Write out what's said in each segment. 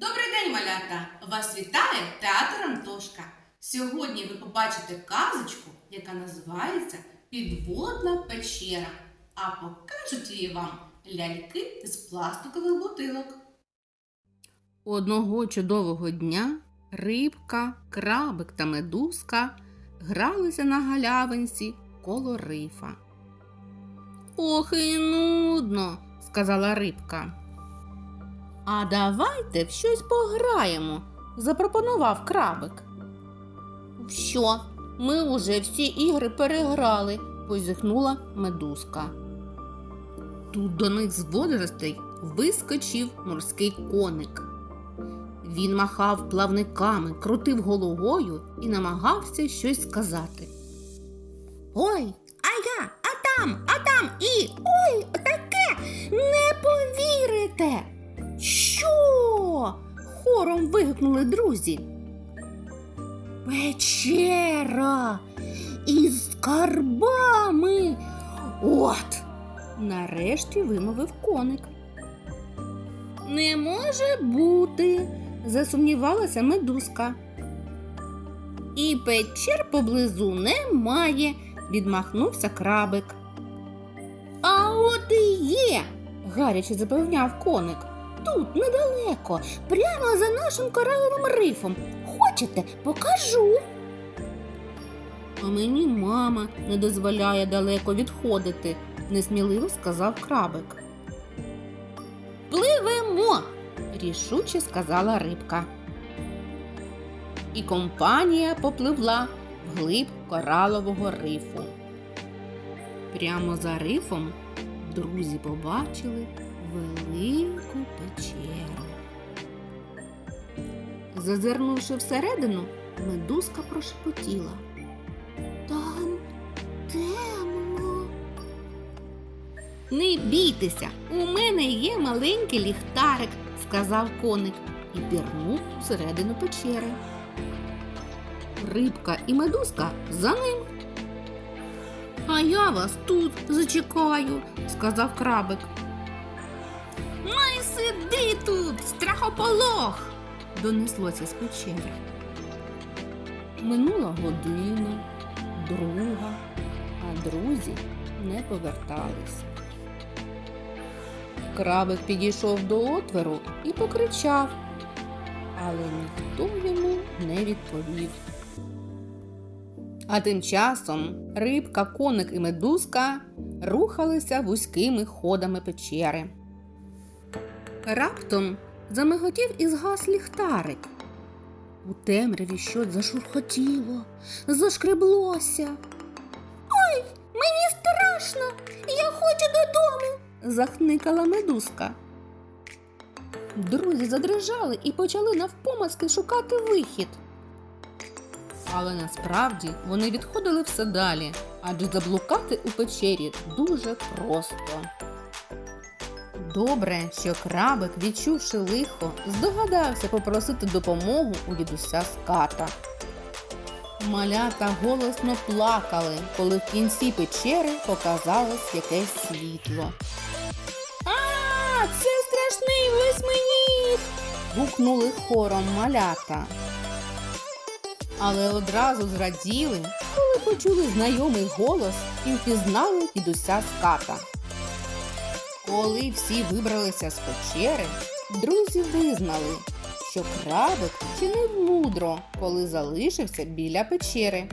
Добрий день, малята! Вас вітає театр Антошка. Сьогодні ви побачите казочку, яка називається Підводна печера. А покажуть її вам ляльки з пластикових бутилок. Одного чудового дня рибка, крабик та медузка гралися на галявинці коло рифа. Ох і нудно, сказала рибка. А давайте в щось пограємо, запропонував крабик. Що? Ми уже всі ігри переграли, позіхнула медузка. Тут до них з водоростей вискочив морський коник. Він махав плавниками, крутив головою і намагався щось сказати. Ой, а я, а там, а там і ой, таке не повірите. Вигукнули друзі. Печера із скарбами. От, нарешті вимовив коник. Не може бути, засумнівалася медузка. І печер поблизу немає, відмахнувся крабик. А от і є, гаряче запевняв коник. Тут недалеко, прямо за нашим кораловим рифом. Хочете, покажу. А мені мама не дозволяє далеко відходити, несміливо сказав крабик. Пливемо, рішуче сказала рибка. І компанія попливла вглиб коралового рифу. Прямо за рифом друзі побачили велику печеру. Зазирнувши всередину, медузка прошепотіла. Там темно. Не бійтеся, у мене є маленький ліхтарик, сказав коник і пірнув всередину печери. Рибка і медузка за ним. А я вас тут зачекаю, сказав крабик. Ну і сиди тут, страхополох, донеслося з печери. Минула година, друга, а друзі не поверталися. Крабик підійшов до отвору і покричав, але ніхто йому не відповів. А тим часом рибка, коник і медузка рухалися вузькими ходами печери. Раптом замиготів і згас ліхтарик. У темряві щось зашурхотіло, зашкреблося. Ой, мені страшно, я хочу додому, захникала медузка. Друзі задрижали і почали навпомацки шукати вихід. Але насправді вони відходили все далі, адже заблукати у печері дуже просто. Добре, що крабик, відчувши лихо, здогадався попросити допомогу у дідуся ската. Малята голосно плакали, коли в кінці печери показалось якесь світло. А, це страшний восьминіг! гукнули хором малята. Але одразу зраділи, коли почули знайомий голос і впізнали дідуся ската. Коли всі вибралися з печери, друзі визнали, що крабик чинив мудро, коли залишився біля печери.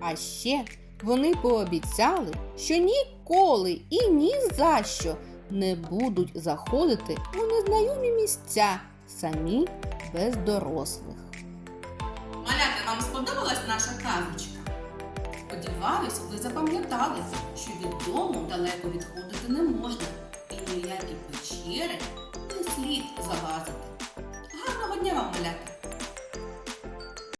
А ще вони пообіцяли, що ніколи і ні за що не будуть заходити у незнайомі місця самі без дорослих. Малята, вам сподобалась наша казочка? Сподіваюся, ви запам'ятали, що від дому далеко відходити не можна ніякі печери не слід залазити. Гарного дня вам, малята!